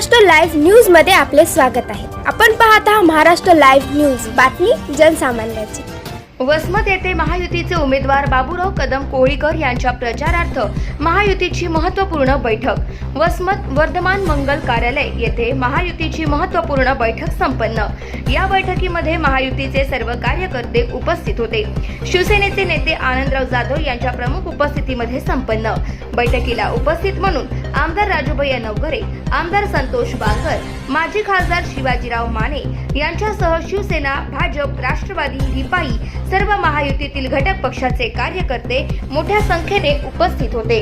Maharashtra live न्यूजमध्ये आपले स्वागत आहे. आपण पाहत आहात महाराष्ट्र लाईव्ह न्यूज. बातमी जनसामान्याची. वसमत येथे महायुतीचे उमेदवार बाबूराव कदम कोळीकर यांच्या प्रचारार्थ महायुतीची महत्त्वपूर्ण बैठक. वसमत वर्धमान मंगल कार्यालय येथे महायुतीची महत्त्वपूर्ण बैठक संपन्न. या बैठकीमध्ये महायुतीचे सर्व कार्यकर्ते उपस्थित होते. शिवसेनेचे नेते आनंदराव जाधव यांच्या प्रमुख उपस्थितीमध्ये संपन्न. बैठकीला उपस्थित म्हणून आमदार राजूभैया नवघरे आमदार संतोष बांगर माजी खासदार शिवाजीराव माने यांच्यासह शिवसेना भाजप राष्ट्रवादी रिपाई सर्व महायुतीतील घटक पक्षाचे कार्यकर्ते मोठ्या संख्येने उपस्थित होते.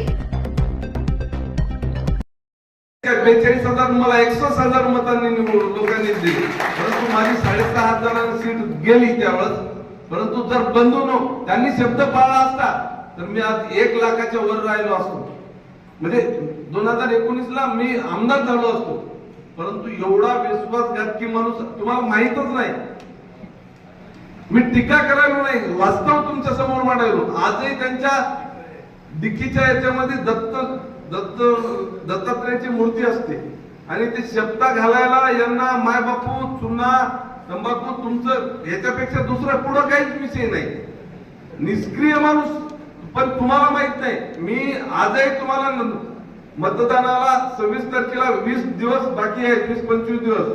बेचाळीस हजार मला एकसष्ट हजार मतांनी निवडून लोकांनी दिली. परंतु माझी साडेसहा हजारांनी सीट गेली त्यावेळेस. परंतु जर बंधून त्यांनी शब्द पाळला असता तर मी आज एक लाखाच्या वर राहिलो असतो. म्हणजे दोन हजार एकोणीस ला मी आमदार झालो असतो. परंतु एवढा विश्वासघातकी माणूस तुम्हाला माहीतच नाही. मी टीका करायलो नाही वास्तव तुमच्यासमोर मांडायलो आजही त्यांच्या डिकीच्या याच्यामध्ये दत्त दत्त दत्तात्रेयाची मूर्ती असते. आणि ते शब्दा घालायला यांना माय बापू चुना तंबाखू तुमचं ह्याच्यापेक्षा दुसरं पुढं काहीच विषय नाही. निष्क्रिय माणूस पण तुम्हाला माहीत नाही मी आजही तुम्हाला मतदानाला सव्वीस तारखेला वीस दिवस बाकी आहेत वीस पंचवीस दिवस.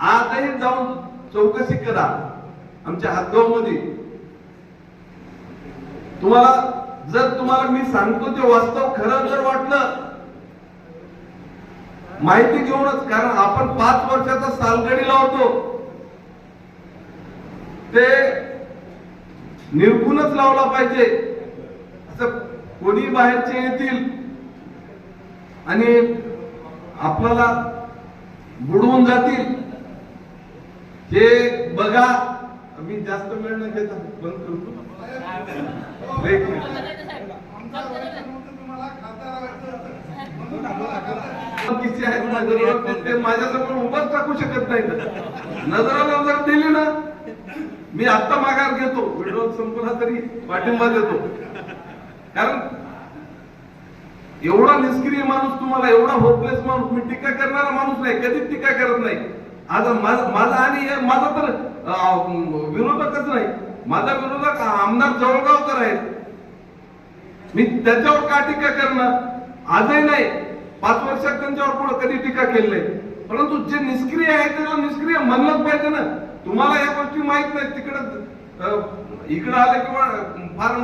आजही जाऊन चौकशी करा आमच्या हातगावमध्ये तुम्हाला जर तुम्हाला मी सांगतो ते वास्तव खरं जर वाटलं माहिती घेऊनच कारण आपण पाच वर्षाचा सालगडी लावतो. ते निरखूनच लावला पाहिजे. कोणी बाहेरचे येतील आणि आपल्याला बुडवून जातील हे बघा मी जास्त वेळ न घेता बंद करतो. किती आहेत ते माझ्यासमोर उभाच टाकू शकत नाही नजरा नजर दिली ना. मी आत्ता माघार घेतो. व्हिडिओ संपला तरी पाठिंबा देतो. कारण एवढा निष्क्रिय माणूस तुम्हाला एवढा होपलेस माणूस मी टीका करणारा माणूस नाही कधीच टीका करत नाही. आज माझा माझा आणि हे- माझा तर विरोधकच नाही. माझा विरोधक आमदार जवळगावकर आहे मी त्याच्यावर का टीका करणार? आजही नाही. पाच वर्षात त्यांच्यावर पुढे कधी टीका केली नाही. परंतु जे निष्क्रिय आहे त्याला निष्क्रिय म्हणलंच पाहिजे ना. तुम्हाला या गोष्टी माहीत नाही तिकडं इकडं आलं किंवा फार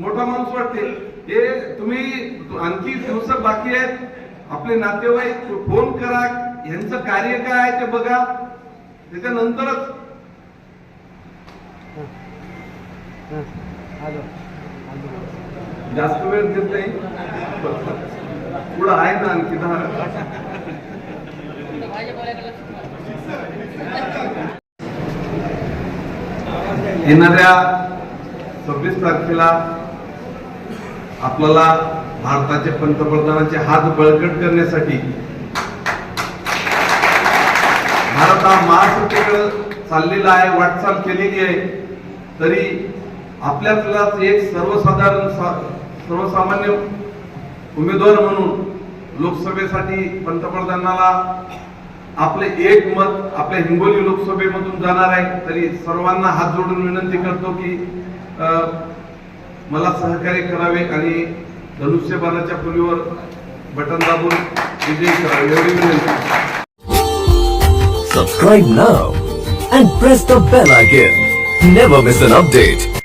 मोठा माणूस वाटते. हे तुम्ही आणखी दिवस बाकी आहेत. आपले नातेवाईक फोन करा. यांचं कार्य काय आहे ते बघा. त्याच्यानंतरच जास्त वेळ घेत नाही. पुढं आहे ना आणखी दहा. येणाऱ्या सव्वीस तारखेला आपल्याला भारताचे पंतप्रधानांचे हात बळकट करण्यासाठी भारत हा महासत्तेकडे चाललेला आहे वाटचाल केलेली आहे. तरी आपल्यातलाच एक सर्वसाधारण सर्वसामान्य उमेदवार म्हणून लोकसभेसाठी पंतप्रधानाला आपले एक मत आपल्या हिंगोली लोकसभेमधून जाणार आहे तरी सर्वांना हात जोडून विनंती करतो की मला सहकार्य करावे आणि धनुष्यबाणाच्या पुलीवर बटन दाबून विजयी करावे. एवढी विनंती. Subscribe now and press the bell icon. Never miss an update